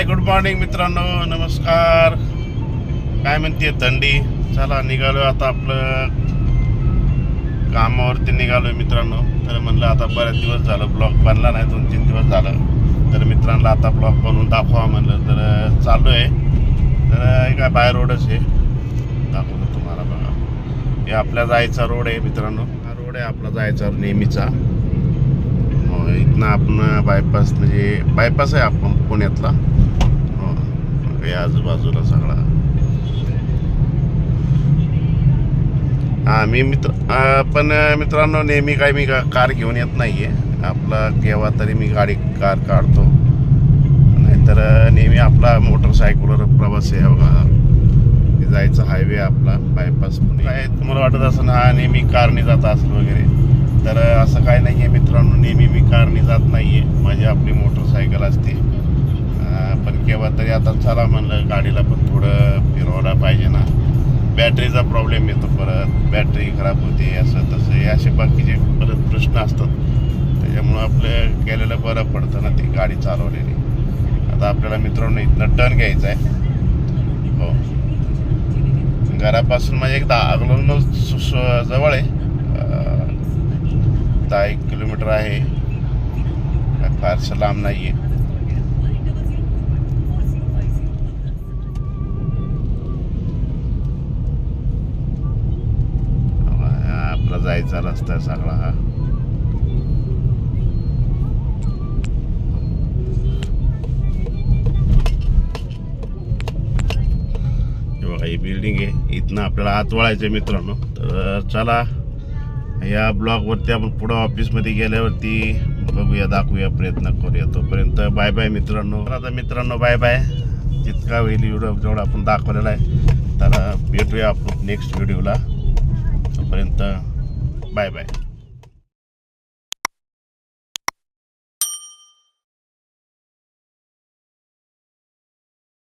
Hi good morning मित्रांनो. नमस्कार. काय म्हणते थंडी? चला निघालो आता आपलं कामावरती निघालो मित्रांनो. तर म्हणलं आता बऱ्याच दिवस झालं ब्लॉग बनला नाही दोन तीन दिवस झालं. तर मित्रांना आता ब्लॉग बनवून दाखवा म्हणलं तर चालू आहे तर काय बाय रोडच आहे. दाखवतो तुम्हाला बघा. हे आपल्या जायचा रोड आहे मित्रांनो. हा रोड आहे आपला जायचा नेहमीचा. हो, इथनं आपण बायपास म्हणजे बायपास आहे आपण पुण्यातला. हे आजूबाजूला सगळा. हा मी मित्र पण मित्रांनो नेहमी काय मी का- कार घेऊन येत नाही आहे आपला केव्हा तरी मी गाडी कार काढतो. नाहीतर नेहमी आपला मोटरसायकलवर प्रवास आहे बघा. जायचं जायचा हायवे आपला बायपास काय तुम्हाला वाटत असं हा नेहमी कारने जात असेल वगैरे? तर असं काय नाही आहे मित्रांनो नेहमी मी कारने जात नाही आहे माझी आपली मोटरसायकल असते. तरी आता चला म्हणलं गाडीला पण थोडं फिरवायला पाहिजे ना. बॅटरीचा प्रॉब्लेम येतो परत. बॅटरी खराब होते असं तसं हे असे बाकीचे परत प्रश्न असतात. त्याच्यामुळं आपलं केलेलं बरं पडतं ना ती गाडी चालवलेली. आता आपल्याला मित्रांनो इथनं टर्न घ्यायचा आहे. हो. घरापासून माझे एकदा दहा जवळ आहे. दहा एक किलोमीटर आहे. फारसं लांब नाही आहे जायचा रस्ता आहे सगळा हा बघा ही बिल्डिंग आहे. इथनं आपल्याला आत वळायचं आहे मित्रांनो. तर चला या ब्लॉगवरती आपण पुढं ऑफिसमध्ये गेल्यावरती बघूया दाखवूया प्रयत्न करूया. तोपर्यंत बाय बाय मित्रांनो. आता मित्रांनो बाय बाय जितका होईल व्हिडिओ जेवढा आपण दाखवलेला आहे तर भेटूया आपण नेक्स्ट व्हिडिओला तोपर्यंत बाय बाय